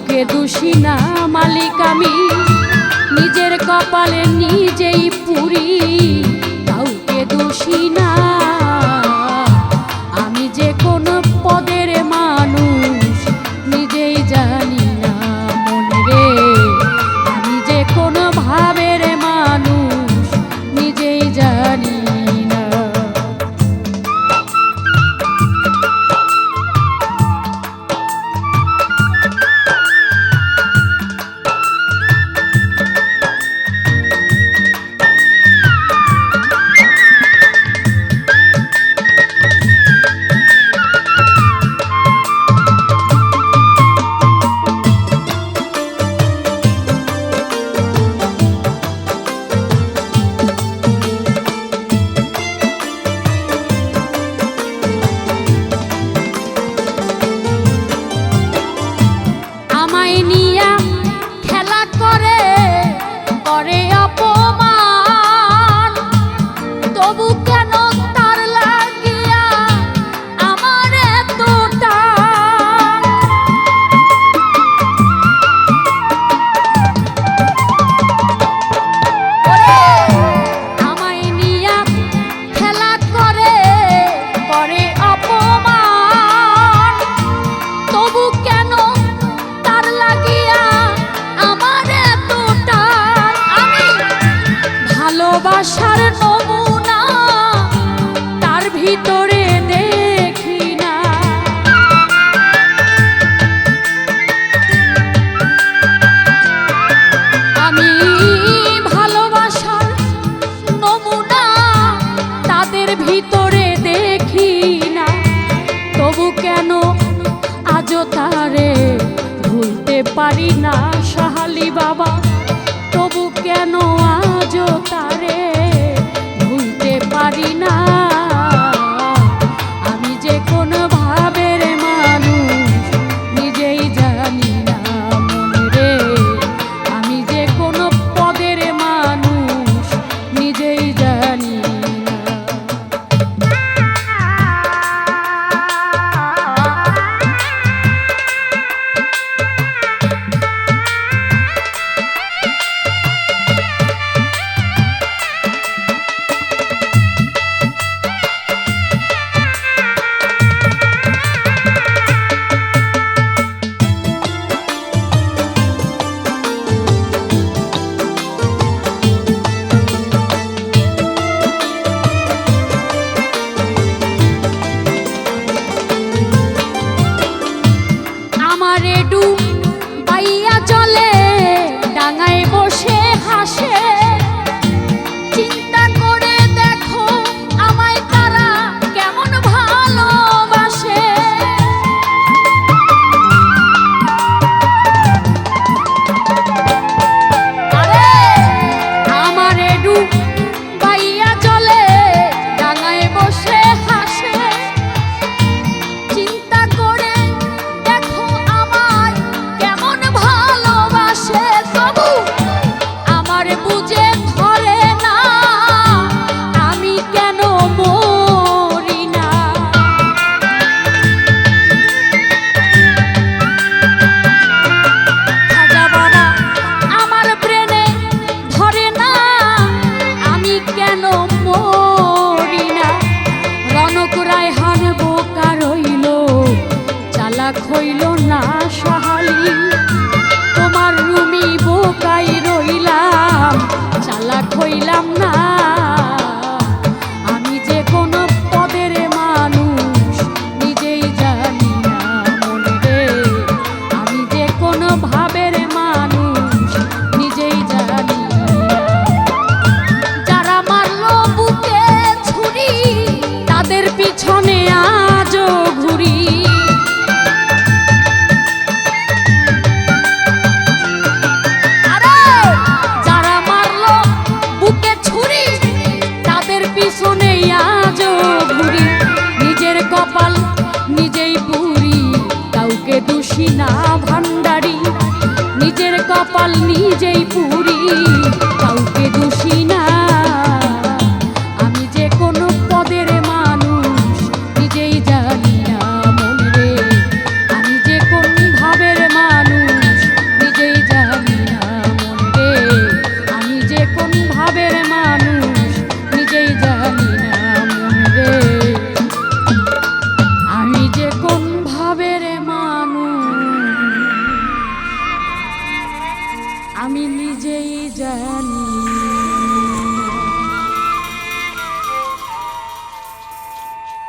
সুখে দোষী না মালিক আমি। নিজের কপালে নিজেই পুরি। কাউকে দোষী না আমি ভালোবাসার তাদের ভিতরে দেখি না। তবু কেন আজ তারে ভুলতে পারি না সাহালি বাবা? তবু কেন তারে ভুলতে পারি না হইলাম না।